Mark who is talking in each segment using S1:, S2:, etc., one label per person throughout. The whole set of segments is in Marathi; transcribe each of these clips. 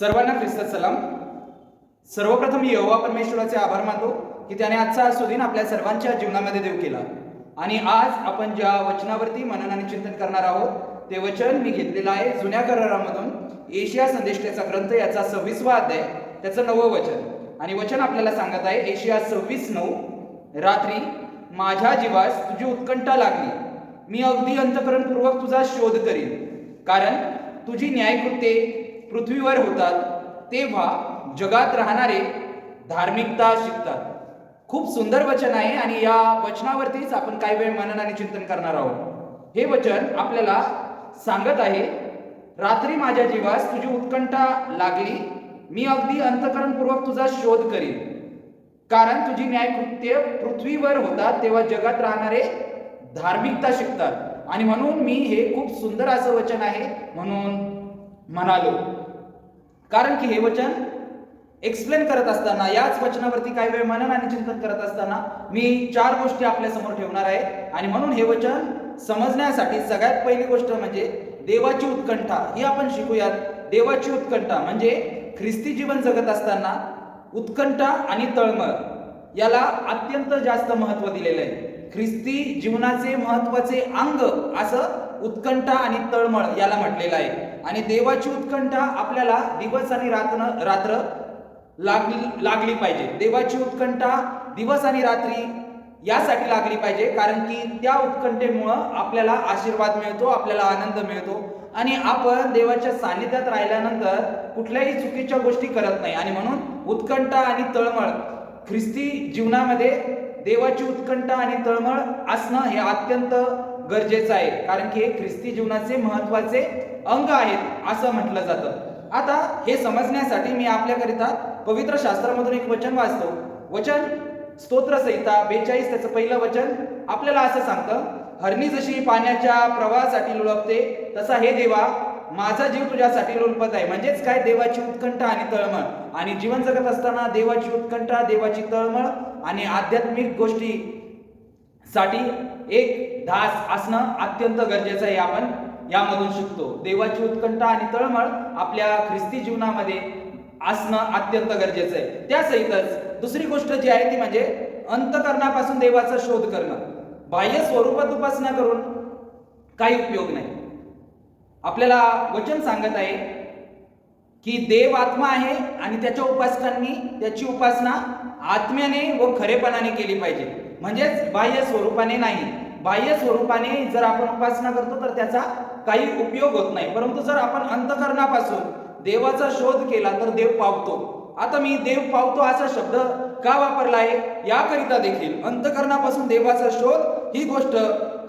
S1: सर्वांना ख्रिस्त सलाम. सर्वप्रथम मी यहोवा परमेश्वराचे आभार मानतो की त्याने आजचा हा सुदिन आपल्या सर्वांच्या जीवनामध्ये देव केला. आणि आज आपण ज्या वचनावरती मनन आणि चिंतन करणार आहोत ते वचन मी घेतलेलं आहे जुन्या करारामधून. एशिया संदेष्टेचा ग्रंथ याचा सव्वीसवा अध्याय त्याचं नवं वचन. आणि वचन आपल्याला सांगत आहे एशिया सव्वीस नऊ रात्री माझ्या जीवास तुझी उत्कंठा लागली. मी अगदी अंतकरणपूर्वक तुझा शोध करीन. कारण तुझी न्यायकृत्ये पृथ्वीवर होतात तेव्हा जगात राहणारे धार्मिकता शिकतात. खूप सुंदर वचन आहे आणि या वचनावरतीच आपण काही वेळ मनन आणि चिंतन करणार आहोत. हे वचन आपल्याला सांगत आहे रात्री माझ्या जीवास तुझी उत्कंठा लागली मी अगदी अंतकरणपूर्वक तुझा शोध करीन. कारण तुझी न्यायकृत्य पृथ्वीवर होतात तेव्हा जगात राहणारे धार्मिकता शिकतात. आणि म्हणून मी हे खूप सुंदर असं वचन आहे म्हणून म्हणालो. कारण की हे वचन एक्सप्लेन करत असताना याच वचनावरती काही वेळ मनन आणि चिंतन करत असताना मी चार गोष्टी आपल्यासमोर ठेवणार आहे. आणि म्हणून हे वचन समजण्यासाठी सगळ्यात पहिली गोष्ट म्हणजे देवाची उत्कंठा ही आपण शिकूयात. देवाची उत्कंठा म्हणजे ख्रिस्ती जीवन जगत असताना उत्कंठा आणि तळमळ याला अत्यंत जास्त महत्त्व दिलेलं आहे. ख्रिस्ती जीवनाचे महत्त्वाचे अंग असं उत्कंठा आणि तळमळ याला म्हटलेलं आहे. आणि देवाची उत्कंठा आपल्याला दिवस आणि रात्र रात्र लागली लागली पाहिजे. देवाची उत्कंठा दिवस आणि रात्री यासाठी लागली पाहिजे कारण की त्या उत्कंठेमुळं आपल्याला आशीर्वाद मिळतो आपल्याला आनंद मिळतो. आणि आपण देवाच्या सानिध्यात राहिल्यानंतर कुठल्याही चुकीच्या गोष्टी करत नाही. आणि म्हणून उत्कंठा आणि तळमळ ख्रिस्ती जीवनामध्ये देवाची उत्कंठा आणि तळमळ असणं हे अत्यंत गरजेचं आहे. कारण की हे ख्रिस्ती जीवनाचे महत्त्वाचे अंग आहेत असं म्हटलं जातं. आता हे समजण्यासाठी मी आपल्याकरिता पवित्र शास्त्रामधून एक वचन वाचतो. वचन स्तोत्रसहिता बेचाळीस त्याचं पहिलं वचन आपल्याला असं सांगतं हरणी जशी पाण्याच्या प्रवाहासाठी लुळपते तसा हे देवा माझा जीव तुझ्यासाठी लोलपत आहे. म्हणजेच काय? देवाची उत्कंठा आणि तळमळ. आणि जीवन जगत असताना देवाची उत्कंठा देवाची तळमळ आणि आध्यात्मिक गोष्टी साठी एक धास असणं अत्यंत गरजेचं आहे आपण यामधून शिकतो. देवाची उत्कंठा आणि तळमळ आपल्या ख्रिस्ती जीवनामध्ये असणं अत्यंत गरजेचं आहे. त्या सहितच दुसरी गोष्ट जी आहे ती म्हणजे अंतकरणापासून देवाचा शोध करणं. बाह्य स्वरूपात उपासना करून काही उपयोग नाही. आपल्याला वचन सांगत आहे की देव आत्मा आहे आणि त्याच्या उपासकांनी त्याची उपासना आत्म्याने व खरेपणाने केली पाहिजे. म्हणजेच बाह्य स्वरूपाने नाही. बाह्य स्वरूपाने जर आपण उपासना करतो तर त्याचा काही उपयोग होत नाही. परंतु जर आपण अंतकरणापासून देवाचा शोध केला तर देव पावतो. आता मी देव पावतो असा शब्द का वापरला आहे? याकरिता देखील अंतकरणापासून देवाचा शोध ही गोष्ट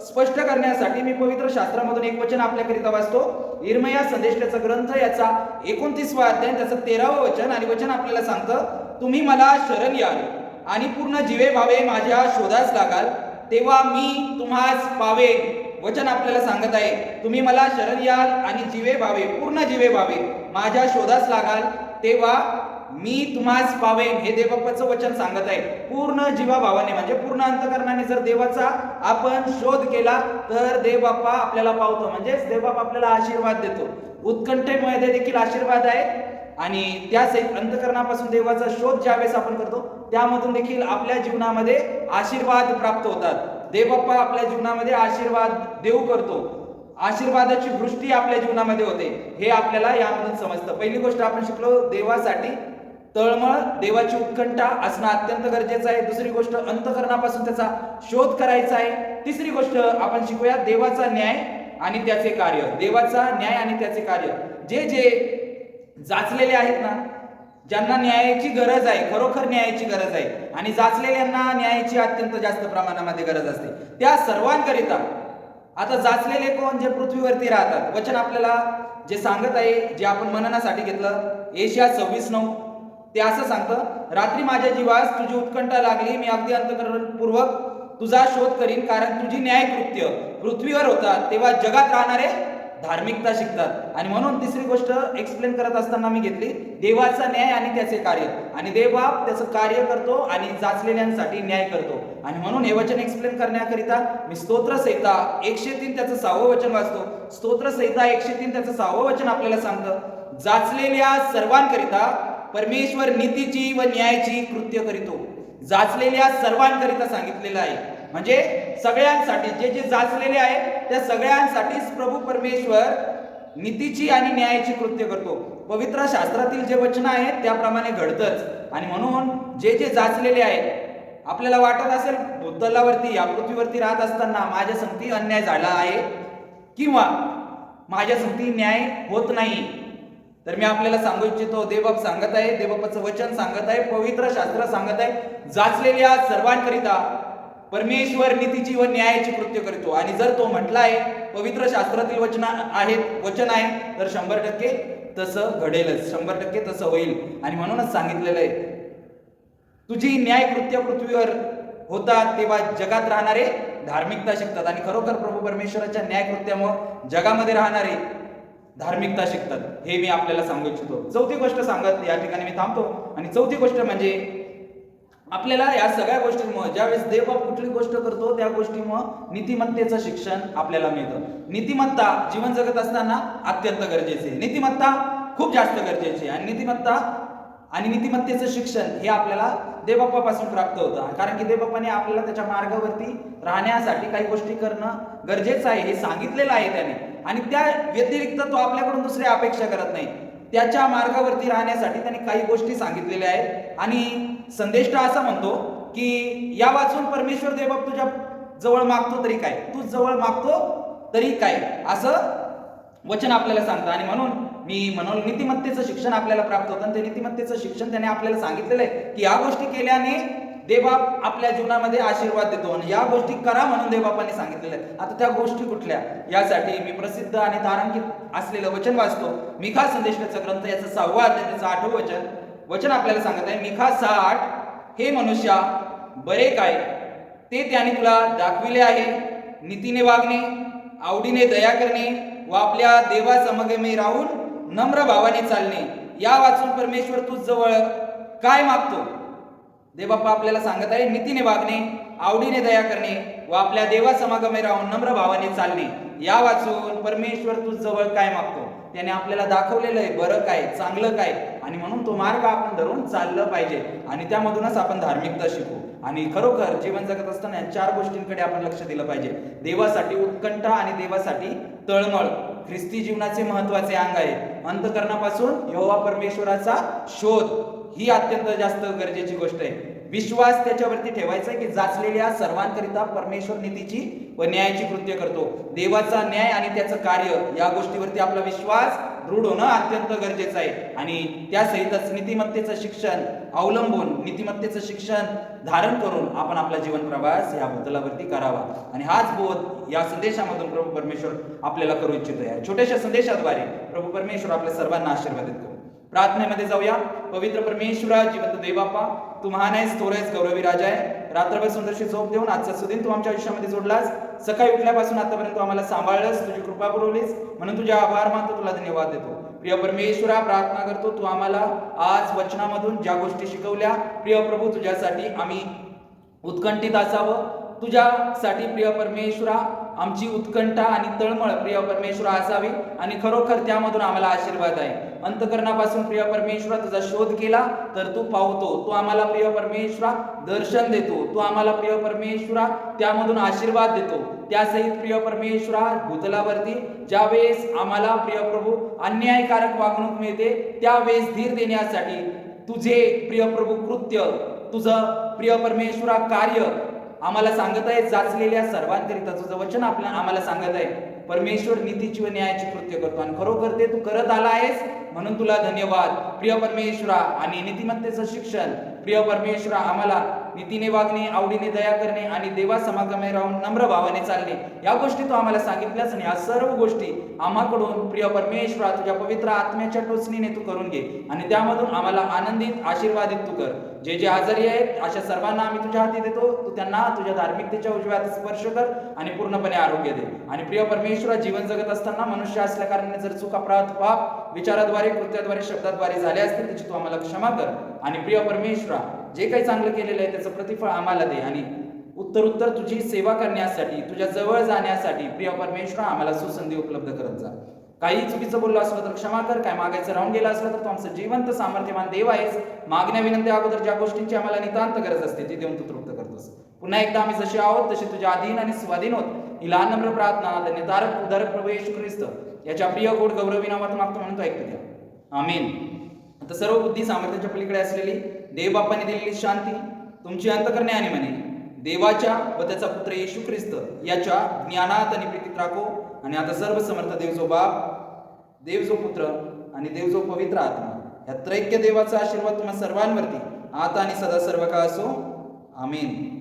S1: स्पष्ट करण्यासाठी मी पवित्र शास्त्रामधून एक वचन आपल्याकरिता वाचतो. इरमया संदेशाचा ग्रंथ याचा एकोणतीसवा अध्याय त्याचं तेरावं वचन आणि वचन आपल्याला सांगतं तुम्ही मला शरण याल. आणि पूर्ण जीवे भावे माझ्या शोधास लागाल तेव्हा मी तुम्हास पावे वचन आपल्याला सांगत आहे. तुम्ही मला शरण याल आणि जीवे भावे पूर्ण जीवे भावे माझ्या शोधास लागाल तेव्हा मी तुम्हास पावेन हे देवबाप्पाचं वचन सांगत आहे. पूर्ण जीवाभावाने म्हणजे पूर्ण अंतकरणाने जर देवाचा आपण शोध केला तर देवबाप्पा आपल्याला पावतो. म्हणजेच देवबाप्पा आपल्याला आशीर्वाद देतो. उत्कंठेमुळे ते देखील आशीर्वाद आहे. आणि त्या अंतकरणापासून देवाचा शोध ज्यावेळेस आपण करतो त्यामधून देखील आपल्या जीवनामध्ये आशीर्वाद प्राप्त होतात. देवप्पा आपल्या जीवनामध्ये आशीर्वाद देऊ करतो. आशीर्वादाची वृष्टी आपल्या जीवनामध्ये होते. हे आपल्याला यामधून समजतं. पहिली गोष्ट आपण शिकलो देवासाठी तळमळ देवाची उत्कंठा असणं अत्यंत गरजेचं आहे. दुसरी गोष्ट अंतकरणापासून त्याचा शोध करायचा आहे. तिसरी गोष्ट आपण शिकूया देवाचा न्याय आणि त्याचे कार्य. देवाचा न्याय आणि त्याचे कार्य. जे जे जाचलेले आहेत ना ज्यांना न्यायाची गरज आहे खरोखर न्यायाची गरज आहे आणि जाचलेल्यांना न्यायाची अत्यंत जास्त प्रमाणामध्ये गरज असते. त्या सर्वांकरिता आता जाचलेले कोण जे पृथ्वीवरती राहतात वचन आपल्याला जे सांगत आहे जे आपण मननासाठी घेतलं एशिया सव्वीस नऊ ते असं सांगतं रात्री माझ्या जीवास तुझी उत्कंठा लागली मी अगदी अंतकरणपूर्वक तुझा शोध करीन कारण तुझी न्यायकृत्य पृथ्वीवर होतात तेव्हा जगात राहणारे धार्मिकता शिकतात. आणि म्हणून तिसरी गोष्ट एक्सप्लेन करत असताना मी घेतली देवाचा न्याय आणि त्याचे कार्य. आणि देवबाप त्याचं कार्य करतो आणि जाचलेल्यांसाठी न्याय करतो. आणि म्हणून हे वचन एक्सप्लेन करण्याकरिता मी स्तोत्रसहिता एकशे तीन त्याचं सहावं वचन वाचतो. स्तोत्रसहिता एकशे तीन त्याचं सहावं वचन आपल्याला सांगतं. जाचलेल्या सर्वांकरिता परमेश्वर नीतीची व न्यायाची कृत्य करीतो. जाचलेल्या सर्वांकरिता सांगितलेलं आहे. म्हणजे सगळ्यांसाठी जे जे जाचलेले आहेत त्या सगळ्यांसाठीच प्रभू परमेश्वर नीतीची आणि न्यायाची कृत्य करतो. पवित्र शास्त्रातील जे वचन आहेत त्याप्रमाणे घडतच. आणि म्हणून जे जे जाचलेले आहेत आपल्याला वाटत असेल भूतलावरती या पृथ्वीवरती राहत असताना माझ्या संगती अन्याय झाला आहे किंवा माझ्या संगती न्याय होत नाही तर मी आपल्याला सांगू इच्छितो देवबाप सांगत आहे देवबापाचं वचन सांगत आहे पवित्र शास्त्र सांगत आहे जाचलेल्या सर्वांकरिता परमेश्वर नीतीची व न्यायाची कृत्य करतो. आणि जर तो म्हटला आहे पवित्र शास्त्रातील वचन आहेत वचन आहे तर शंभर टक्के तसं घडेलच. शंभर टक्के तसं होईल. आणि म्हणूनच सांगितलेलं आहे तुझी न्याय कृत्य पृथ्वीवर होतात तेव्हा जगात राहणारे धार्मिकता शिकतात. आणि खरोखर प्रभू परमेश्वराच्या न्यायकृत्यामुळे जगामध्ये राहणारे धार्मिकता शिकतात. हे मी आपल्याला सांगू इच्छितो. चौथी गोष्ट सांगत या ठिकाणी मी थांबतो. आणि चौथी गोष्ट म्हणजे आपल्याला या सगळ्या गोष्टींमुळे ज्यावेळेस देवबाप कुठली गोष्ट करतो त्या गोष्टीमुळे नीतिमत्तेचं शिक्षण आपल्याला मिळतं. नीतिमत्ता जीवन जगत असताना अत्यंत गरजेचे आहे. नीतिमत्ता खूप जास्त गरजेची आहे. आणि नीतिमत्ता आणि नीतिमत्तेचं शिक्षण हे आपल्याला देवबाप्पापासून प्राप्त होतं. कारण की देवबाप्पाने आपल्याला त्याच्या मार्गावरती राहण्यासाठी काही गोष्टी करणं गरजेचं आहे हे सांगितलेलं आहे त्याने. आणि त्या व्यतिरिक्त तो आपल्याकडून दुसऱ्या अपेक्षा करत नाही. त्याच्या मार्गावरती राहण्यासाठी त्यांनी काही गोष्टी सांगितलेल्या आहेत. आणि संदेष्टा असा म्हणतो की या वाचून परमेश्वर देवबाप तुझ्या जवळ मागतो तरी काय? तू जवळ मागतो तरी काय? असं वचन आपल्याला सांगतं. आणि म्हणून मी म्हणून नीतिमत्तेचं शिक्षण आपल्याला प्राप्त होतं. आणि ते नीतिमत्तेचं शिक्षण त्याने आपल्याला सांगितलेलं आहे की या गोष्टी केल्याने देवबाप आपल्या जीवनामध्ये आशीर्वाद देतो आणि या गोष्टी करा म्हणून देवबापाने सांगितलेलं आहे आता त्या गोष्टी कुठल्या? यासाठी मी प्रसिद्ध आणि तारांकित असलेलं वचन वाचतो. मिखा संदेशाचा ग्रंथ याचं सहावा त्याचं आठवं वचन. वचन आपल्याला सांगत आहे मिखा सहा आठ हे मनुष्या बरे काय? ते त्याने तुला दाखविले आहे. नीतीने वागणे आवडीने दया करणे व आपल्या देवासमगमे राहून नम्र भावाने चालणे. या वाचून परमेश्वर तुझ जवळ काय मागतो? देवबाप्पा आपल्याला सांगत आहे नीतीने वागणे आवडीने दया करणे व आपल्या देवा समागमे राहून नम्र भावाने चालणे. या वाचून परमेश्वर तू जवळ काय मागतो? त्याने आपल्याला दाखवलेलं आहे बरं काय चांगलं काय? आणि म्हणून तो मार्ग आपण धरून चाललं पाहिजे. आणि त्यामधूनच आपण धार्मिकता शिकू. आणि खरोखर जीवन जगत असताना या चार गोष्टींकडे आपण लक्ष दिलं पाहिजे. देवासाठी उत्कंठा आणि देवासाठी तळमळ. ख्रिस्ती जीवनाचे महत्त्वाचे अंग आहे अंतकरणापासून यहोवा परमेश्वराचा शोध ही अत्यंत जास्त गरजेची गोष्ट आहे. विश्वास त्याच्यावरती ठेवायचा आहे की जाचलेल्या सर्वांकरिता परमेश्वर नीतीची व न्यायाची कृत्य करतो. देवाचा न्याय आणि त्याचं कार्य या गोष्टीवरती आपला विश्वास दृढ होणं अत्यंत गरजेचं आहे. आणि त्यासहितच नीतिमत्तेचं शिक्षण अवलंबून नीतिमत्तेचं शिक्षण धारण करून आपण आपला जीवन प्रवास या भूतलावरती करावा. आणि हाच बोध या संदेशामधून प्रभू परमेश्वर आपल्याला करू इच्छितो आहे छोट्याशा संदेशाद्वारे प्रभू परमेश्वर आपल्या सर्वांना आशीर्वादित करू. प्रार्थनेमध्ये जाऊया. पवित्र परमेश्वरा जिवंत देवापा तू महान आहेस थोर आहेस गौरवी राजा आहे. रात्रभर सुंदरशी झोप देऊन आजचा सुदिन तू आमच्या आयुष्यामध्ये जोडलास. सकाळी उठल्यापासून आतापर्यंत तू आम्हाला सांभाळलंस तुझी कृपा पुरवलीस. म्हणून तुझ्या आभार मानतो तुला धन्यवाद देतो. प्रिय परमेश्वरा प्रार्थना करतो तू आम्हाला आज वचनामधून ज्या गोष्टी शिकवल्या. प्रिय प्रभू तुझ्यासाठी आम्ही उत्कंठित असावं. तुझ्यासाठी प्रिय परमेश्वरा आमची उत्कंठा आणि तळमळ प्रिय परमेश्वरा असावी आणि खरोखर त्यामधून आम्हाला आशीर्वाद आहे. अंतकरणापासून प्रिय परमेश्वरा तुझा शोध केला तर तू पाहतो तू आम्हाला प्रिय परमेश्वरा दर्शन देतो. तू आम्हाला प्रिय परमेश्वरा त्यामधून आशीर्वाद देतो. त्यासहित प्रिय परमेश्वरा भूतलावरती ज्यावेळेस आम्हाला प्रिय प्रभू अन्यायकारक वागणूक मिळते त्यावेळेस धीर देण्यासाठी तुझे प्रिय प्रभू कृत्य तुझं प्रिय परमेश्वरा कार्य आम्हाला सांगत आहे जाचलेल्या सर्वांकरिता तुझं वचन आपल्या आम्हाला सांगत आहे परमेश्वर नीतीची व न्यायाची कृत्य करतो. आणि खरोखर ते तू करत आला आहेस म्हणून तुला धन्यवाद. प्रिय परमेश्वरा आणि नीतिमत्तेचं शिक्षण. प्रिय परमेश्वरा आम्हाला नीतीने वागणे आवडीने दया करणे आणि देवा समागमे राहून नम्र भावाने चालणे. या गोष्टी तू आम्हाला सांगितल्यास आणि या सर्व गोष्टी आम्हाकडून प्रिय परमेश्वरा तुझ्या पवित्र आत्म्याच्या टोचणीने तू करून घे आणि त्यामधून आम्हाला आनंदित आशीर्वादित तू कर. जे जे आजारी आहेत अशा सर्वांना आम्ही तुझ्या हाती देतो. तू त्यांना तुझ्या धार्मिकतेच्या उजव्यात स्पर्श कर आणि पूर्णपणे आरोग्य दे. आणि प्रिय परमेश्वरा जीवन जगत असताना मनुष्य असल्या कारणाने जर चूक अपराध पाप विचाराद्वारे कृत्याद्वारे शब्दाद्वारे झाले असतील त्याची तू आम्हाला क्षमा कर. आणि प्रिय परमेश्वरा जे काही चांगलं केलेलं आहे त्याचं प्रतिफळ आम्हाला दे आणि उत्तर उत्तर तुझी सेवा करण्यासाठी तुझ्या जवळ जाण्यासाठी प्रिय परमेश्वर आम्हाला सुसंधी उपलब्ध करत जा. काही चुकीचं बोललो असलं तर क्षमा कर काय मागायचं राहून गेलं असलं तर तू आमचं जिवंत सामर्थ्यवान देव आहेस. मागण्या विनंती अगोदर ज्या गोष्टींची आम्हाला नितांत गरज असते ती देऊन तू तृप्त करतोस. पुन्हा एकदा आम्ही जसे आहोत तसे तुझ्या अधीन आणि स्वाधीन होत. ही लहान नम्र प्रार्थना धन्यतारक उदारक प्रभू येशू ख्रिस्त. याच्या प्रिय गोड गौरवी नावात मागतो म्हणून तो ऐकतो द्या. आमीन. आता सर्व बुद्धी सामर्थ्याच्या पलीकडे असलेली देवबापाने दिलेली शांती तुमची अंतकरणे आणि म्हणे देवाच्या व त्याचा पुत्र येशू ख्रिस्त याच्या ज्ञानात आणि प्रीतीत राखो. आणि आता सर्व समर्थ देव जो बाप देव जो पुत्र आणि देव जो पवित्र आत्मा या त्रैक्य देवाचा आशीर्वाद तुम्हा सर्वांवरती. आता आणि सदा सर्व काळ असो. आमेन.